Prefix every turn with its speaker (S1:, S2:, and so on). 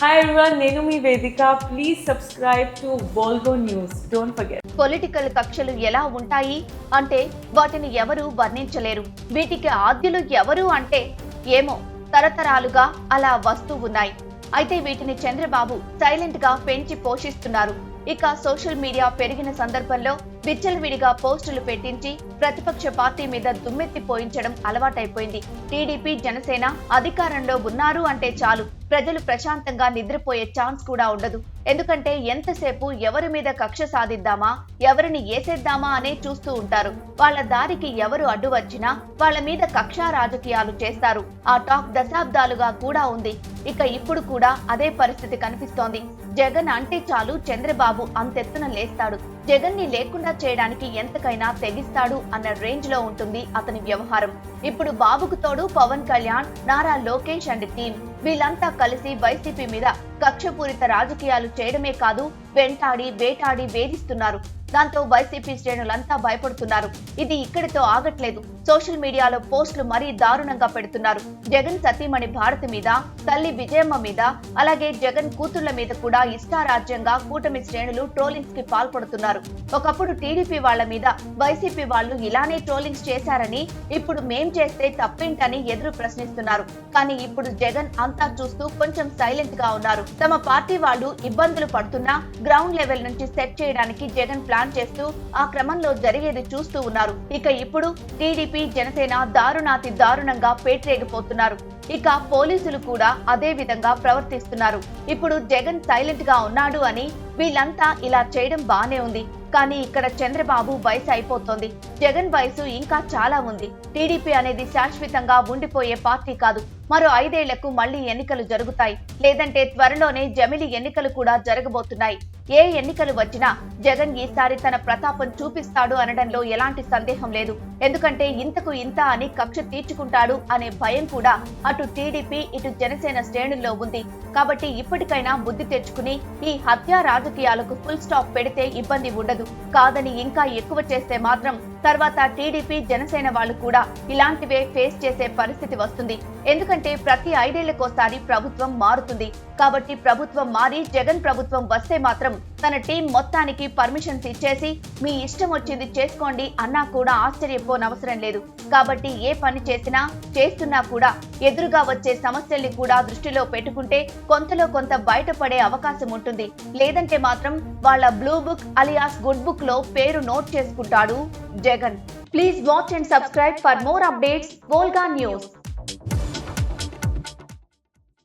S1: Hi everyone నేను మీ వేదిక please subscribe to Volga news don't forget
S2: political కక్షలు ఎలా ఉంటాయి అంటే వాటిని ఎవరు వర్ణించలేరు. వీటికి ఆద్యులు ఎవరు అంటే ఏమో తరతరాలుగా అలా వస్తూ ఉన్నాయి. అయితే వీటిని చంద్రబాబు సైలెంట్గా పెంచి పోషిస్తున్నారు. ఇక సోషల్ మీడియా పెరిగిన సందర్భంలో విచ్చలవిడిగా పోస్టులు పెట్టించి ప్రతిపక్ష పార్టీ మీద దుమ్మెత్తి పోయించడం అలవాటైపోయింది. టీడీపీ జనసేన అధికారంలో ఉన్నారు అంటే చాలు. ప్రజలు ప్రశాంతంగా నిద్రపోయే ఛాన్స్ కూడా ఉండదు. ఎందుకంటే ఎంతసేపు ఎవరి మీద కక్ష సాధిద్దామా ఎవరిని ఏసేద్దామా అనే చూస్తూ ఉంటారు. వాళ్ళ దారికి ఎవరు అడ్డు వచ్చినా వాళ్ళ మీద కక్షా రాజకీయాలు చేస్తారు. ఆ టాక్ దశాబ్దాలుగా కూడా ఉంది. ఇక ఇప్పుడు కూడా అదే పరిస్థితి కనిపిస్తోంది. జగన్ అంటే చాలు చంద్రబాబు అంతెత్తున లేస్తాడు. జగన్ని లేకుండా చేయడానికి ఎంతకైనా తెగిస్తాడు అన్న రేంజ్లో ఉంటుంది అతని వ్యవహారం. ఇప్పుడు బాబుకు తోడు పవన్ కళ్యాణ్ నారా లోకేష్ అండ్ టీమ్ వీళ్ళంతా కలిసి వైసీపీ మీద కక్షపూరిత రాజకీయాలు చేయడమే కాదు వెంటాడి వేటాడి వేధిస్తున్నారు. దాంతో వైసీపీ శ్రేణులంతా భయపడుతున్నారు. ఇది ఇక్కడితో ఆగట్లేదు. సోషల్ మీడియాలో పోస్టులు మరీ దారుణంగా పెడుతున్నారు. జగన్ సతీమణి భారతి మీద తల్లి విజయమ్మ మీద అలాగే జగన్ కూతుళ్ళ మీద కూడా ఇష్టారాజ్యంగా కూటమి శ్రేణులు ట్రోలింగ్స్కి పాల్పడుతున్నారు. ఒకప్పుడు టీడీపీ వాళ్ళ మీద వైసీపీ వాళ్ళు ఇలానే ట్రోలింగ్స్ చేశారని ఇప్పుడు మేం చేస్తే తప్పేంటని ఎదురు ప్రశ్నిస్తున్నారు. కానీ ఇప్పుడు జగన్ అంతా చూస్తూ కొంచెం సైలెంట్గా ఉన్నారు. తమ పార్టీ వాళ్ళు ఇబ్బందులు పడుతున్నా గ్రౌండ్ లెవెల్ నుంచి సెట్ చేయడానికి జగన్ ప్లాన్ చేస్తూ ఆ క్రమంలో జరిగేది చూస్తూ ఉన్నారు. ఇక ఇప్పుడు టీడీపీ జనసేన దారుణాతి దారుణంగా పేట్రేగిపోతున్నారు. ఇక పోలీసులు కూడా అదే విధంగా ప్రవర్తిస్తున్నారు. ఇప్పుడు జగన్ సైలెంట్గా ఉన్నాడు అని వీళ్ళంతా ఇలా చేయడం బానే ఉంది. కానీ ఇక్కడ చంద్రబాబు వయసు అయిపోతోంది. జగన్ వయసు ఇంకా చాలా ఉంది. టీడీపీ అనేది శాశ్వతంగా ఉండిపోయే పార్టీ కాదు. మరో ఐదేళ్ళకు మళ్ళీ ఎన్నికలు జరుగుతాయి. లేదంటే త్వరలోనే జమిలి ఎన్నికలు కూడా జరగబోతున్నాయి. ఏ ఎన్నికలు వచ్చినా జగన్ ఈసారి తన ప్రతాపం చూపిస్తాడు అనడంలో ఎలాంటి సందేహం లేదు. ఎందుకంటే ఇంతకు ఇంత అని కక్ష తీర్చుకుంటాడు అనే భయం కూడా అటు టీడీపీ ఇటు జనసేన శ్రేణుల్లో ఉంది. కాబట్టి ఇప్పటికైనా బుద్ధి తెచ్చుకుని ఈ హత్యా రాజకీయాలకు ఫుల్ స్టాప్ పెడితే ఇబ్బంది ఉండదు. కాదని ఇంకా ఎక్కువ చేస్తే మాత్రం తర్వాత టీడీపీ జనసేన వాళ్ళు కూడా ఇలాంటివే ఫేస్ చేసే పరిస్థితి వస్తుంది. ఎందుకంటే ప్రతి ఐదేళ్ళకోసారి ప్రభుత్వం మారుతుంది. కాబట్టి ప్రభుత్వం మారి జగన్ ప్రభుత్వం వస్తే మాత్రం తన టీం మొత్తానికి పర్మిషన్స్ ఇచ్చేసి మీ ఇష్టం వచ్చింది చేసుకోండి అన్నా కూడా ఆశ్చర్యపోనవసరం లేదు. కాబట్టి ఏ పని చేసినా చేస్తున్నా కూడా ఎదురుగా వచ్చే సమస్యల్ని కూడా దృష్టిలో పెట్టుకుంటే కొంతలో కొంత బయటపడే అవకాశం ఉంటుంది. లేదంటే మాత్రం వాళ్ళ బ్లూ బుక్ అలియాస్ గుడ్ బుక్లో పేరు నోట్ చేసుకుంటాడు Jagan. Please watch and subscribe for more updates Volga news